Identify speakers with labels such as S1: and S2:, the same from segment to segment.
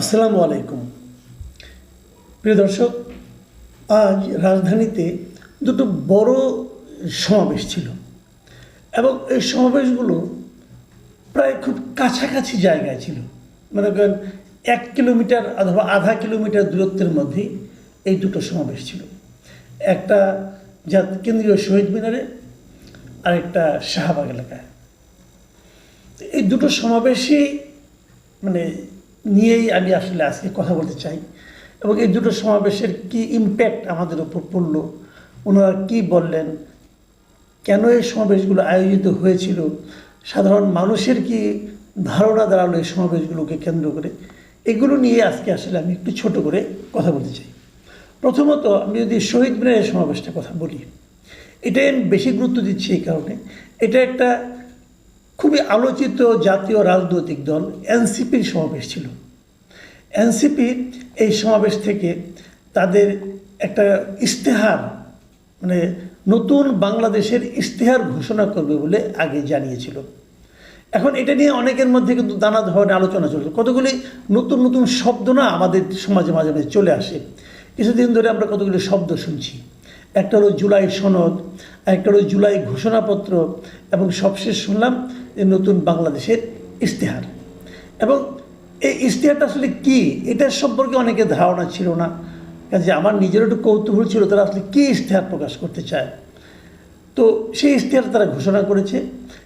S1: আসসালামু আলাইকুম। প্রিয় দর্শক, আজ রাজধানীতে দুটো বড় সমাবেশ ছিল এবং এই সমাবেশগুলো প্রায় খুব কাছাকাছি জায়গায় ছিল। মনে করেন এক কিলোমিটার অথবা আধা কিলোমিটার দূরত্বের মধ্যে এই দুটো সমাবেশ ছিল। একটা যা কেন্দ্রীয় শহীদ মিনারে আর একটা শাহবাগ এলাকায়। এই দুটো সমাবেশেই মানে নিয়েই আমি আসলে আজকে কথা বলতে চাই। এবং এই দুটো সমাবেশের কি ইম্প্যাক্ট আমাদের উপর পড়ল? ওনারা কি বললেন? কেন এই সমাবেশগুলো আয়োজিত হয়েছিল? সাধারণ মানুষের কি ধারণা দাঁড়াল এই সমাবেশগুলোকে কেন্দ্র করে? এগুলো নিয়ে আজকে আসলে আমি একটু ছোট করে কথা বলতে চাই। প্রথমত আমি যদি শহীদ মিনারের সমাবেশটা কথা বলি, এটাই আমি বেশি গুরুত্ব দিচ্ছি এই কারণে। এটা একটা খুবই আলোচিত জাতীয় রাজনৈতিক দল এনসিপির সমাবেশ ছিল। এনসিপি এই সমাবেশ থেকে তাদের একটা ইশতেহার মানে নতুন বাংলাদেশের ইশতেহার ঘোষণা করবে বলে আগে জানিয়েছিল। এখন এটা নিয়ে অনেকের মধ্যে কিন্তু নানা ধরনের আলোচনা চলছে। কতগুলি নতুন নতুন শব্দ না আমাদের সমাজে মাঝে মাঝে চলে আসে। কিছুদিন ধরে আমরা কতগুলি শব্দ শুনছি। একটা হলো জুলাই সনদ, একটা হলো জুলাই ঘোষণাপত্র, এবং সবশেষ শুনলাম যে নতুন বাংলাদেশের ইশতেহার। এবং এই ইশতেহারটা আসলে কি? এটার সম্পর্কে অনেকে ধারণা ছিল না। কাজে আমার নিজের একটু কৌতূহল ছিল তারা আসলে কী ইশতেহার প্রকাশ করতে চায়। তো সেই ইশতেহার তারা ঘোষণা করেছে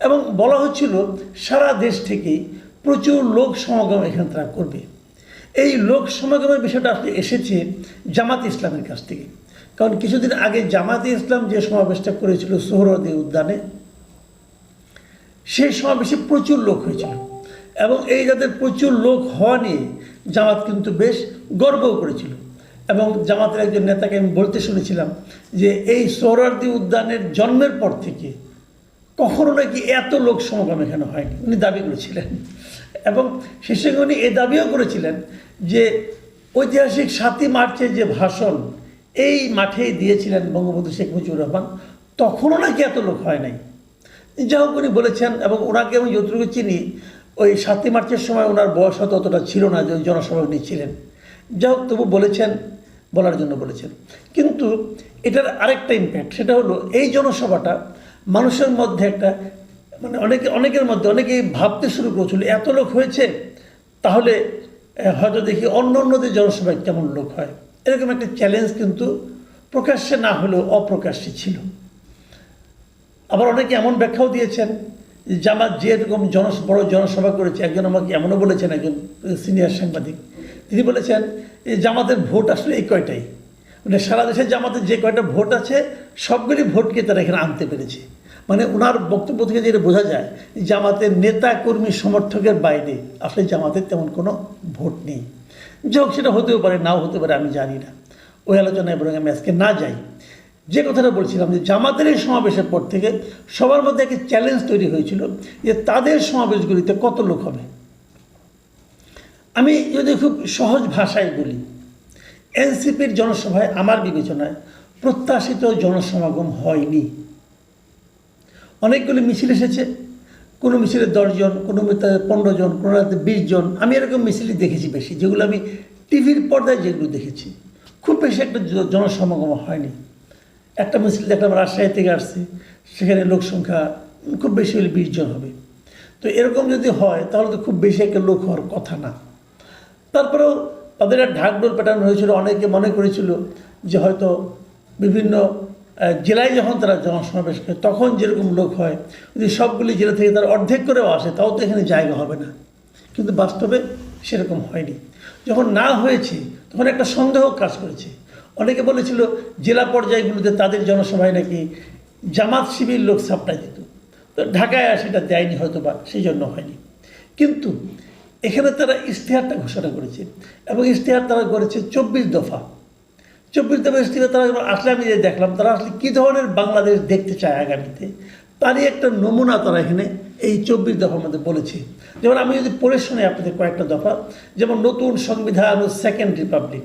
S1: এবং বলা হচ্ছিল সারা দেশ থেকেই প্রচুর লোক সমাগম এখানে তারা করবে। এই লোক সমাগমের বিষয়টা আসলে এসেছে জামাত ইসলামের কাছ থেকে। কারণ কিছুদিন আগে জামাতে ইসলাম যে সমাবেশটা করেছিল সোহরদি উদ্যানে সেই সমাবেশে প্রচুর লোক হয়েছিল। এবং এই যাদের প্রচুর লোক হওয়া নিয়ে জামাত কিন্তু বেশ গর্বও করেছিল। এবং জামাতের একজন নেতাকে আমি বলতে শুনেছিলাম যে, এই সোহরার্দি উদ্যানের জন্মের পর থেকে কখনো নাকি এত লোক সমাগম এখানে হয়নি। উনি দাবি করেছিলেন। এবং সঙ্গে উনি এ দাবিও করেছিলেন যে, ঐতিহাসিক সাতই মার্চের যে ভাষণ, এই মাঠেই দিয়েছিলেন বঙ্গবন্ধু শেখ মুজিবুর রহমান, তখনও নাকি এত লোক হয় নাই। যা হোক উনি বলেছেন, এবং ওনাকে আমি যতটুকু চিনি, ওই সাতই মার্চের সময় ওনার বয়স হয়তো অতটা ছিল না, যে ওই জনসভায় উনি ছিলেন। যা হোক তবু বলেছেন, বলার জন্য বলেছেন। কিন্তু এটার আরেকটা ইম্প্যাক্ট সেটা হলো এই জনসভাটা মানুষের মধ্যে একটা মানে অনেকে, অনেকের মধ্যে, অনেকেই ভাবতে শুরু করেছিল, এত লোক হয়েছে, তাহলে হয়তো দেখি অন্য অন্যদের জনসভায় কেমন লোক হয়। এরকম একটা চ্যালেঞ্জ কিন্তু প্রকাশ্যে না হলেও অপ্রকাশ্যে ছিল। আবার অনেকে এমন ব্যাখ্যাও দিয়েছেন জামাত যে এরকম জন, বড় জনসভা করেছে, একজন আমাকে এমনও বলেছেন, একজন সিনিয়র সাংবাদিক। তিনি বলেছেন যে জামাতের ভোট আসলে এই কয়টাই? মানে সারা দেশে জামাতের যে কয়টা ভোট আছে, সবগুলি ভোটকে তারা এখানে আনতে পেরেছে। মানে ওনার বক্তব্য থেকে যেটা বোঝা যায়, জামাতের নেতা, কর্মী, সমর্থকের বাইরে আসলে জামাতের তেমন কোনো ভোট নেই। যাই হোক, সেটা হতেও পারে, নাও হতে পারে, আমি জানি না। ওই আলোচনায় বরং আমি আজকে না যাই যে কথাটা বলছিলাম যে জামাতের এই সমাবেশের পর থেকে সবার মধ্যে একটা চ্যালেঞ্জ তৈরি হয়েছিল যে তাদের সমাবেশগুলিতে কত লোক হবে। আমি যদি খুব সহজ ভাষায় বলি এনসিপির জনসভায় আমার বিবেচনায় প্রত্যাশিত জনসমাগম হয়নি। অনেকগুলি মিছিল এসেছে, কোনো মিছিলে দশজন, কোনো পনেরো জন কোনো রাতে বিশ জন আমি এরকম মিছিলই দেখেছি বেশি, যেগুলো আমি টিভির পর্দায় যেগুলো দেখেছি। খুব বেশি একটা জনসমাগম হয়নি। একটা মিছিল দেখলাম, রাজশাহী থেকে আসছে, সেখানে লোক সংখ্যা খুব বেশি হলে বিশ জন হবে। তো এরকম যদি হয়, তাহলে তো খুব বেশি একটা লোক হওয়ার কথা না। তারপরেও তাদের একটা ঢাকডোল প্যাটার্ন হয়েছিল, অনেকে মনে করেছিল যে হয়তো বিভিন্ন জেলায় যখন তারা জনসমাবেশ করে, তখন যেরকম লোক হয়, যদি সবগুলি জেলা থেকে তারা অর্ধেক করেও আসে, তাও তো এখানে জায়গা হবে না। কিন্তু বাস্তবে সেরকম হয়নি। যখন না হয়েছে, তখন একটা সন্দেহ কাজ করেছে। অনেকে বলেছিল, জেলা পর্যায়গুলোতে তাদের জনসভায় নাকি জামাত শিবির লোক সাপ্লাই দিত। তো ঢাকায় সেটা দেয়নি হয়তো বা সেই জন্য হয়নি। কিন্তু এখানে তারা ইশতেহারটা ঘোষণা করেছে এবং ইশতেহার তারা করেছে চব্বিশ দফা। চব্বিশ দফা ইশতেহার তারা আসলে আমি যে দেখলাম, তারা আসলে কী ধরনের বাংলাদেশ দেখতে চায় আগামীতে, তারই একটা নমুনা তারা এখানে এই চব্বিশ দফার মধ্যে বলেছে। যেমন আমি যদি পড়ে শুনি আপনাদের কয়েকটা দফা, যেমন নতুন সংবিধান ও সেকেন্ড রিপাবলিক,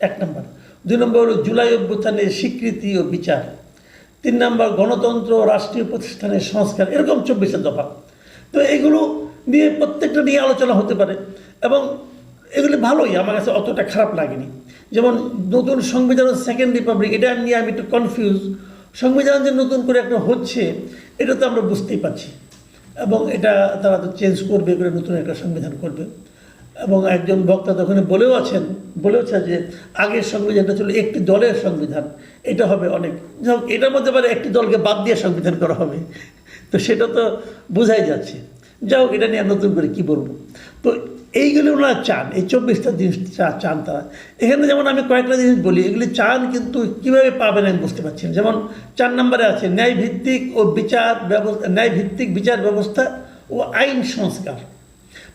S1: এক নম্বর। দুই নম্বর হলো জুলাই অভ্যুত্থানের স্বীকৃতি ও বিচার। তিন নম্বর গণতন্ত্র রাষ্ট্রীয় প্রতিষ্ঠানের সংস্কার, এরকম চব্বিশের দফা। তো এগুলো নিয়ে প্রত্যেকটা নিয়ে আলোচনা হতে পারে এবং এগুলি ভালোই, আমার কাছে অতটা খারাপ লাগেনি। যেমন নতুন সংবিধান সেকেন্ড রিপাবলিক এটা নিয়ে আমি একটু কনফিউজ সংবিধান যে নতুন করে একটা হচ্ছে, এটা তো আমরা বুঝতেই পারছি। এবং এটা তারা তো চেঞ্জ করবে, করে নতুন একটা সংবিধান করবে। এবং একজন বক্তা তখন বলেও আছেন বলেওছেন যে আগের সংবিধানটা ছিল একটি দলের সংবিধান, এটা হবে অনেক। যাই এটার মধ্যে পারে একটি দলকে বাদ দিয়ে সংবিধান করা হবে। তো সেটা তো বোঝাই যাচ্ছে। যাই হোক, এটা নিয়ে নতুন করে কি বলব? তো এইগুলি ওনারা চান, এই চব্বিশটা জিনিস চান তারা। এখানে যেমন আমি কয়েকটা জিনিস বলি, এগুলি চান কিন্তু কীভাবে পাবেন আমি বুঝতে পারছি না। যেমন চার নম্বরে আছে ন্যায় ভিত্তিক ও বিচার ব্যবস্থা ন্যায় ভিত্তিক বিচার ব্যবস্থা ও আইন সংস্কার।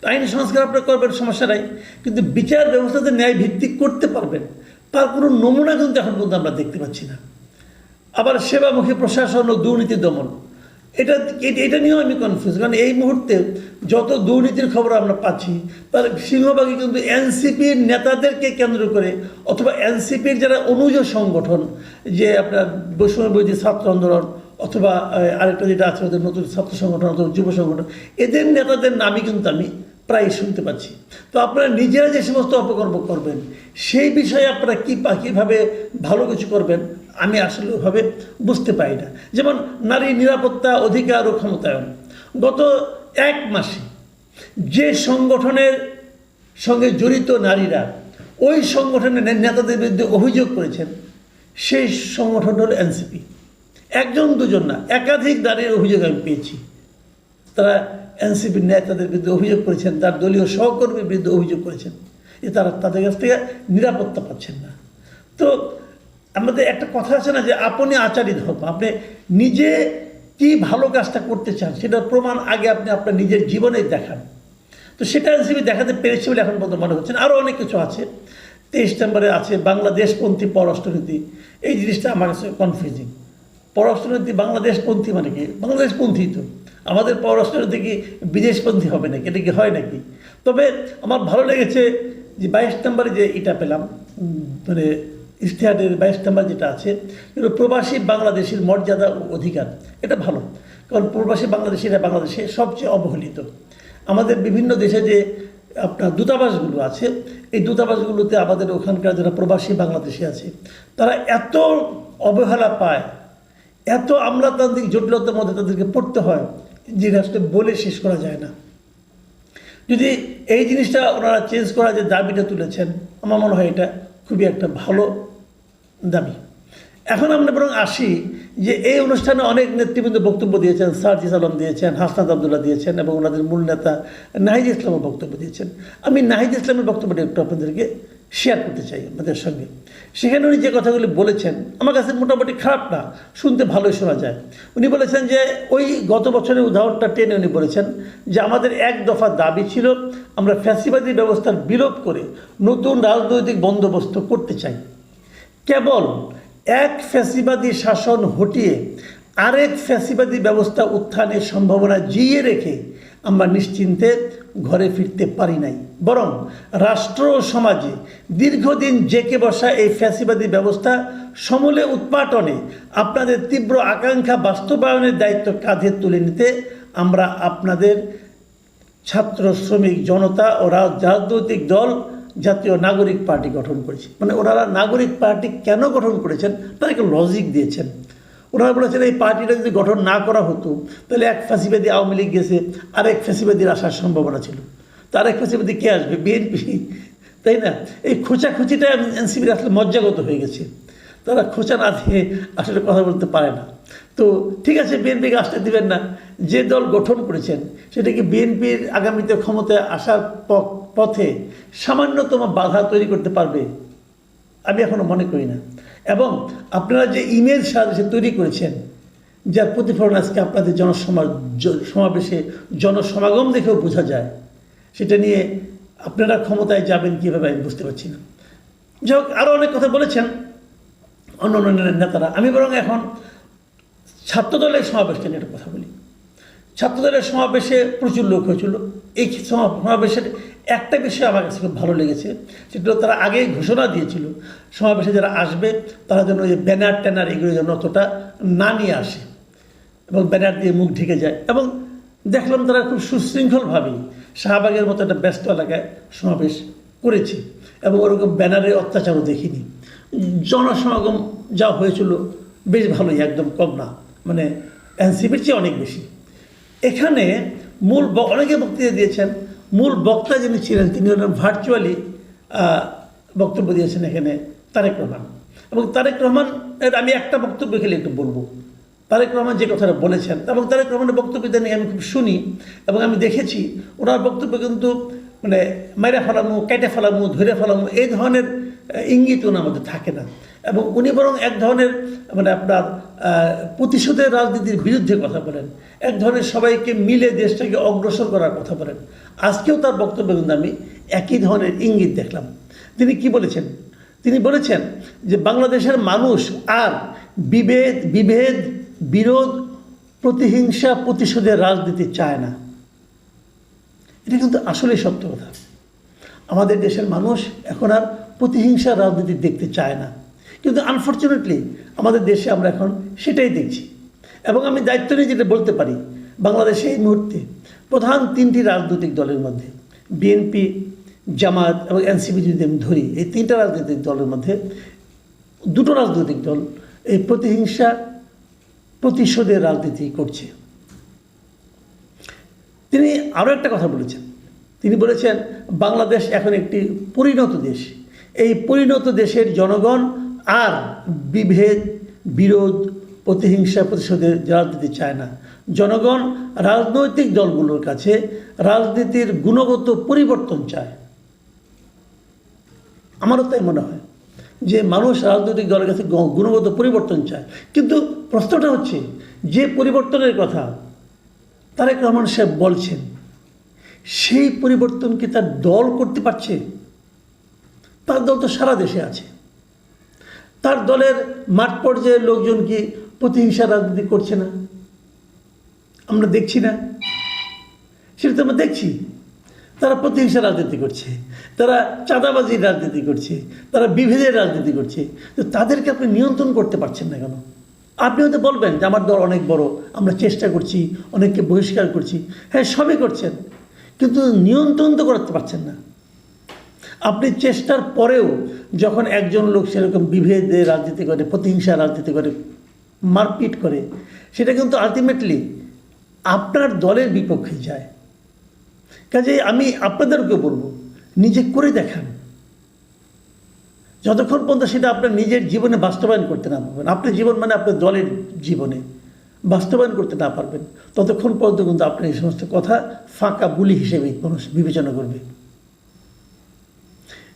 S1: আইন সংস্কার আপনার করবেন, সমস্যা নাই। কিন্তু বিচার ব্যবস্থাতে ন্যায় ভিত্তিক করতে পারবেন, তার কোনো নমুনা কিন্তু এখন পর্যন্ত আমরা দেখতে পাচ্ছি না। আবার সেবামুখী প্রশাসন ও দুর্নীতি দমন, এটা, এটা- নিয়েও আমি কনফিউজ কারণ এই মুহূর্তে যত দুর্নীতির খবর আমরা পাচ্ছি, তার সিংহভাগই কিন্তু এনসিপির নেতাদেরকে কেন্দ্র করে অথবা এনসিপির যারা অনুজ সংগঠন, যে আপনার বৈষম্য ছাত্র আন্দোলন অথবা আরেকটা যেটা আছে, ওদের নতুন ছাত্র সংগঠন অথবা যুব সংগঠন, এদের নেতাদের নামই কিন্তু আমি প্রায় শুনতে পাচ্ছি। তো আপনারা নিজেরা যে সমস্ত অপকর্ম করবেন, সেই বিষয়ে আপনারা কী কীভাবে ভালো কিছু করবেন, আমি আসলে ওভাবে বুঝতে পারি না। যেমন নারী নিরাপত্তা অধিকার ও ক্ষমতায়ন। গত এক মাসে যে সংগঠনের সঙ্গে জড়িত নারীরা ওই সংগঠনের নেতাদের বিরুদ্ধে অভিযোগ করেছেন, সেই সংগঠন হল এনসিপি। একজন দুজন না, একাধিক নারীর অভিযোগ আমি পেয়েছি। তারা এনসিপির নেতাদের বিরুদ্ধে অভিযোগ করেছেন, তার দলীয় সহকর্মীর বিরুদ্ধে অভিযোগ করেছেন যে তারা তাদের কাছ থেকে নিরাপত্তা পাচ্ছেন না। তো আমাদের একটা কথা আছে না যে আপনি আচারী ধর্ম, আপনি নিজে কি ভালো কাজটা করতে চান সেটার প্রমাণ আগে আপনি আপনার নিজের জীবনে দেখান। তো সেটা এনসিপি দেখাতে পেরেছে বলে এখন পর্যন্ত মনে হচ্ছে আরও অনেক কিছু আছে। তেইশ নম্বরে আছে বাংলাদেশপন্থী পররাষ্ট্রনীতি। এই জিনিসটা আমার কাছে কনফিউজিং পররাষ্ট্রনীতি বাংলাদেশপন্থী মানে কি? বাংলাদেশপন্থী তো। আমাদের পররাষ্ট্রনীতি কি বিদেশপন্থী হবে নাকি? এটা কি হয় নাকি? তবে আমার ভালো লেগেছে যে বাইশ নম্বরে যে এটা পেলাম মানে ইশতেহারের বাইশ নম্বর যেটা আছে প্রবাসী বাংলাদেশের মর্যাদা ও অধিকার। এটা ভালো, কারণ প্রবাসী বাংলাদেশিরা বাংলাদেশে সবচেয়ে অবহেলিত। আমাদের বিভিন্ন দেশে যে আপনার দূতাবাসগুলো আছে, এই দূতাবাসগুলোতে আমাদের ওখানকার যারা প্রবাসী বাংলাদেশি আছে, তারা এত অবহেলা পায় এত আমলাতান্ত্রিক জটিলতার মধ্যে তাদেরকে পড়তে হয় যে আসলে বলে শেষ করা যায় না। যদি এই জিনিসটা ওনারা চেঞ্জ করা যে দাবিটা তুলেছেন, আমার মনে হয় এটা খুবই একটা ভালো দাবি। এখন আমরা বরং আসি যে এই অনুষ্ঠানে অনেক নেতৃবৃন্দ বক্তব্য দিয়েছেন সার্জিস আলম দিয়েছেন হাসনাদ আবদুল্লাহ দিয়েছেন এবং ওনাদের মূল নেতা নাহিদ ইসলামও বক্তব্য দিয়েছেন। আমি নাহিদ ইসলামের বক্তব্যটা একটু আপনাদেরকে শেয়ার করতে চাই আপনাদের সঙ্গে। সেখানে উনি যে কথাগুলি বলেছেন, আমার কাছে মোটামুটি খারাপ না, শুনতে ভালোই শোনা যায়। উনি বলেছেন যে, ওই গত বছরের উদাহরণটা টেনে উনি বলেছেন যে, আমাদের এক দফা দাবি ছিল, আমরা ফ্যাসিবাদী ব্যবস্থার বিলোপ করে নতুন রাজনৈতিক বন্দোবস্ত করতে চাই। কেবল এক ফ্যাসিবাদী শাসন হটিয়ে আরেক ফ্যাসিবাদী ব্যবস্থা উত্থানের সম্ভাবনা জিয়ে রেখে আমরা নিশ্চিন্তে ঘরে ফিরতে পারি নাই। বরং রাষ্ট্র ও সমাজে দীর্ঘদিন জেকে বসা এই ফ্যাসিবাদী ব্যবস্থা সমূলে উৎপাটনে আপনাদের তীব্র আকাঙ্ক্ষা বাস্তবায়নের দায়িত্ব কাঁধে তুলে নিতে আমরা আপনাদের ছাত্র, শ্রমিক, জনতা ও রাজ- রাজনৈতিক দল, জাতীয় নাগরিক পার্টি গঠন করেছে। মানে ওনারা নাগরিক পার্টি কেন গঠন করেছেন? তার একটা লজিক দিয়েছেন। ওনারা বলেছেন এই পার্টিটা যদি গঠন না করা হতো, তাহলে এক ফাঁসিবাদী আওয়ামী লীগ গেছে আর এক ফাঁসিবাদীর আসার সম্ভাবনা ছিল। তার এক ফাঁসিবাদী কে আসবে? বিএনপি, তাই না? এই খোঁচাখুচিটা এনসিপির আসলে মজ্জাগত হয়ে গেছে। তারা খোঁচা না দিয়ে আসলে কথা বলতে পারে না। তো ঠিক আছে, বিএনপিকে আসতে দিবেন না। যে দল গঠন করেছেন, সেটা কি বিএনপির আগামীতে ক্ষমতায় আসার পথে সামান্যতম বাধা তৈরি করতে পারবে? আমি এখনও মনে করি না। এবং আপনারা যে ইমেজ সাজে তৈরি করেছেন, যার প্রতিফলন আজকে আপনাদের জনসমা জ- সমাবেশে জনসমাগম দেখেও বোঝা যায়, সেটা নিয়ে আপনারা ক্ষমতায় যাবেন কীভাবে আমি বুঝতে পারছি না। যাই হোক আরও অনেক কথা বলেছেন অন্য অন্য নেতারা। আমি বরং এখন ছাত্রদলের সমাবেশটা নিয়ে একটা কথা বলি। ছাত্রদলের সমাবেশে প্রচুর লোক হয়েছিল। এই সমা- সমাবেশের একটা বিষয় আমার কাছে খুব ভালো লেগেছে, সেটা তারা আগেই ঘোষণা দিয়েছিল, সমাবেশে যারা আসবে, তারা যেন ওই ব্যানার ট্যানার এগুলো যেন অতটা না নিয়ে আসে এবং ব্যানার দিয়ে মুখ ঢেকে যায় এবং দেখলাম তারা খুব সুশৃঙ্খলভাবেই শাহবাগের মতো একটা ব্যস্ত এলাকায় সমাবেশ করেছে এবং ওরকম ব্যানারের অত্যাচারও দেখিনি। জনসমাগম যা হয়েছিল বেশ ভালোই, একদম কম না মানে এনসিপির চেয়ে অনেক বেশি। এখানে মূল অনেকে বক্তৃতা দিয়েছেন মূল বক্তা যিনি ছিলেন, তিনি হলেন ভার্চুয়ালি বক্তব্য দিয়েছেন এখানে তারেক রহমান। এবং তারেক রহমান, এর আমি একটা বক্তব্য খেলে একটু বলব। তারেক রহমান যে কথাটা বলেছেন, এবং তারেক রহমানের বক্তব্য নিয়ে আমি খুব শুনি, এবং আমি দেখেছি ওনার বক্তব্য কিন্তু মানে মাইরা ফেলামু, কেটে ফেলামু, ধরে ফেলামু, এই ধরনের ইঙ্গিত ওনার মধ্যে থাকে না। এবং উনি বরং এক ধরনের মানে আপনার প্রতিশোধের রাজনীতির বিরুদ্ধে কথা বলেন। এক ধরনের সবাইকে মিলে দেশটাকে অগ্রসর করার কথা বলেন। আজকেও তার বক্তব্য কিন্তু আমি একই ধরনের ইঙ্গিত দেখলাম। তিনি কি বলেছেন? তিনি বলেছেন যে বাংলাদেশের মানুষ আর বিভেদ বিভেদ, বিরোধ, প্রতিহিংসা, প্রতিশোধের রাজনীতি চায় না। এটা কিন্তু আসলেই সত্য কথা। আমাদের দেশের মানুষ এখন আর প্রতিহিংসা রাজনীতি দেখতে চায় না। কিন্তু আনফর্চুনেটলি আমাদের দেশে আমরা এখন সেটাই দেখছি। এবং আমি দায়িত্ব নিয়ে যেটা বলতে পারি, বাংলাদেশে এই মুহূর্তে প্রধান তিনটি রাজনৈতিক দলের মধ্যে বিএনপি জামাত এবং এনসিপি যদি আমি ধরি, এই তিনটা রাজনৈতিক দলের মধ্যে দুটো রাজনৈতিক দল এই প্রতিহিংসা প্রতিশোধের রাজনীতি করছে। তিনি আরও একটা কথা বলেছেন। তিনি বলেছেন, বাংলাদেশ এখন একটি পরিণত দেশ। এই পরিণত দেশের জনগণ আর বিভেদ, বিরোধ প্রতিহিংসা প্রতিশোধের রাজনীতি চায় না। জনগণ রাজনৈতিক দলগুলোর কাছে রাজনীতির গুণগত পরিবর্তন চায়। আমারও তাই মনে হয় যে মানুষ রাজনৈতিক দলের কাছে গুণগত পরিবর্তন চায়। কিন্তু প্রশ্নটা হচ্ছে, যে পরিবর্তনের কথা তারেক রহমান সাহেব বলছেন, সেই পরিবর্তন কি তার দল করতে পারছে? তার দল তো সারা দেশে আছে। তার দলের মাঠ পর্যায়ের লোকজন কি প্রতিহিংসা রাজনীতি করছে না? আমরা দেখছি না। সেটা তো আমরা দেখছি। তারা প্রতিহিংসা রাজনীতি করছে। তারা চাঁদাবাজির রাজনীতি করছে। তারা বিভেদের রাজনীতি করছে। তো তাদেরকে আপনি নিয়ন্ত্রণ করতে পারছেন না কেন? আপনি হয়তো বলবেন যে আমার দল অনেক বড়, আমরা চেষ্টা করছি, অনেককে বহিষ্কার করছি। হ্যাঁ সবই করছেন। কিন্তু নিয়ন্ত্রণ তো করতে পারছেন না। আপনি চেষ্টার পরেও যখন একজন লোক সেরকম বিভেদে রাজনীতি করে প্রতিহিংসা রাজনীতি করে, মারপিট করে, সেটা কিন্তু আলটিমেটলি আপনার দলের বিপক্ষে যায়। কাজে আমি আপনাদেরকে বলব, নিজে করে দেখান। যতক্ষণ পর্যন্ত সেটা আপনার নিজের জীবনে বাস্তবায়ন করতে না পারবেন আপনার জীবন মানে আপনার দলের জীবনে বাস্তবায়ন করতে না পারবেন, ততক্ষণ পর্যন্ত কিন্তু আপনার এই সমস্ত কথা ফাঁকা বুলি হিসেবে মানুষ বিবেচনা করবে।